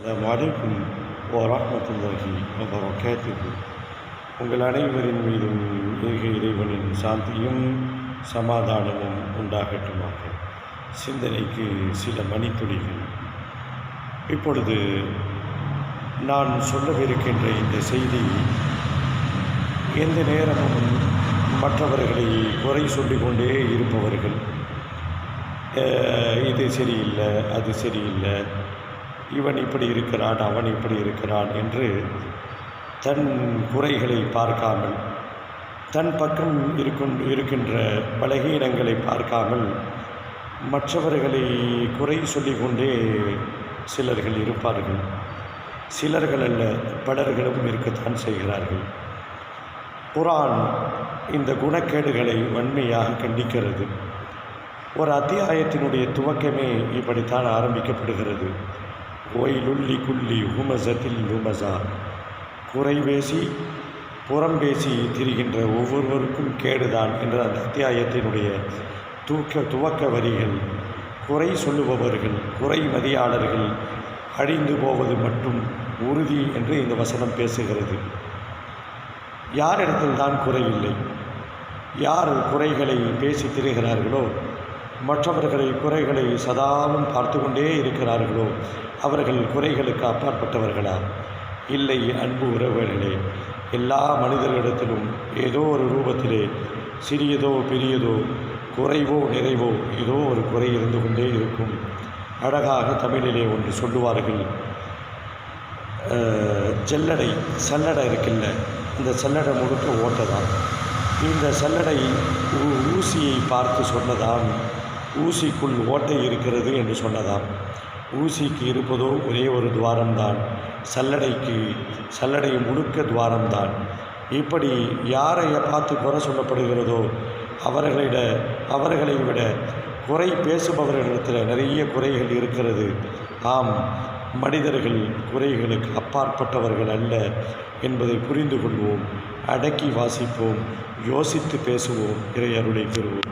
அஸ்ஸலாமு அலைக்கும் வரஹ்மத்துல்லாஹி வபரகாத்துஹு உங்கள் அனைவரின் மீதும் ஏக இறைவனின் சாந்தியும் சமாதானமும் உண்டாகட்டுமாக. சிந்தனைக்கு சில மணித்துளிகள். இப்பொழுது நான் சொல்லவிருக்கின்ற இந்த செய்தி எந்த நேரமும் மற்றவர்களை குறை சொல்லிக்கொண்டே இருப்பவர்கள். இது சரியில்லை அது சரியில்லை. இவன் இப்படி இருக்கிறான் அவன் இப்படி இருக்கிறான் என்று தன் குறைகளை பார்க்காமல் தன் பக்கம் இருக்கும் இருக்கின்ற பலகீனங்களை பார்க்காமல் மற்றவர்களை குறை சொல்லிக்கொண்டே சிலர்கள் இருப்பார்கள். சிலர்கள் அல்ல பலர்களும் இருக்கத்தான் செய்கிறார்கள். குரான் இந்த குணக்கேடுகளை வன்மையாக கண்டிக்கிறது. ஒரு அத்தியாயத்தினுடைய துவக்கமே இப்படித்தான் ஆரம்பிக்கப்படுகிறது. ஒயிலுள்ளி குள்ளி ஹுமசத்தில் ஹுமசா. குறை பேசி புறம் பேசி திரிகின்ற ஒவ்வொருவருக்கும் கேடுதான் என்ற அந்த அத்தியாயத்தினுடைய தூக்க துவக்க வரிகள். குறை சொல்லுபவர்கள் குறை மதியாளர்கள் அழிந்து போவது மட்டும் உறுதி என்று இந்த வசனம் பேசுகிறது. யாரிடத்தில் தான் குறை இல்லை? யார் குறைகளை பேசி திரிகிறார்களோ மற்றவர்களை குறைகளை சதாவும் பார்த்து கொண்டே இருக்கிறார்களோ? அவர்கள் குறைகளுக்கு அப்பாற்பட்டவர்களா? இல்லை அன்பு உறவுகளே எல்லா மனிதர்களிடத்திலும் ஏதோ ஒரு ரூபத்திலே சிறியதோ பெரியதோ குறைவோ நிறைவோ ஏதோ ஒரு குறை இருந்து கொண்டே இருக்கும். அழகாக தமிழிலே ஒன்று சொல்லுவார்கள். ஜல்லடை சல்லடை இருக்குல்ல இந்த சல்லடை முழுக்க ஓட்டதான். இந்த சல்லடை ஊசியை பார்த்து சொன்னதான் ஊசிக்குள் ஓட்டை இருக்கிறது என்று சொன்னதாம். ஊசிக்கு இருப்பதோ ஒரே ஒரு துவாரம்தான். சல்லடைக்கு சல்லடை முழுக்க துவாரம்தான். இப்படி யாரை பார்த்து குறை சொல்லப்படுகிறதோ அவர்களிட அவர்களை விட குறை பேசுபவர்களிடத்தில் நிறைய குறைகள் இருக்கிறது. ஆம் மனிதர்கள் குறைகளுக்கு அப்பாற்பட்டவர்கள் அல்ல என்பதை புரிந்து கொள்வோம் அடக்கி வாசிப்போம் யோசித்து பேசுவோம் இறை அருளை பெறுவோம்.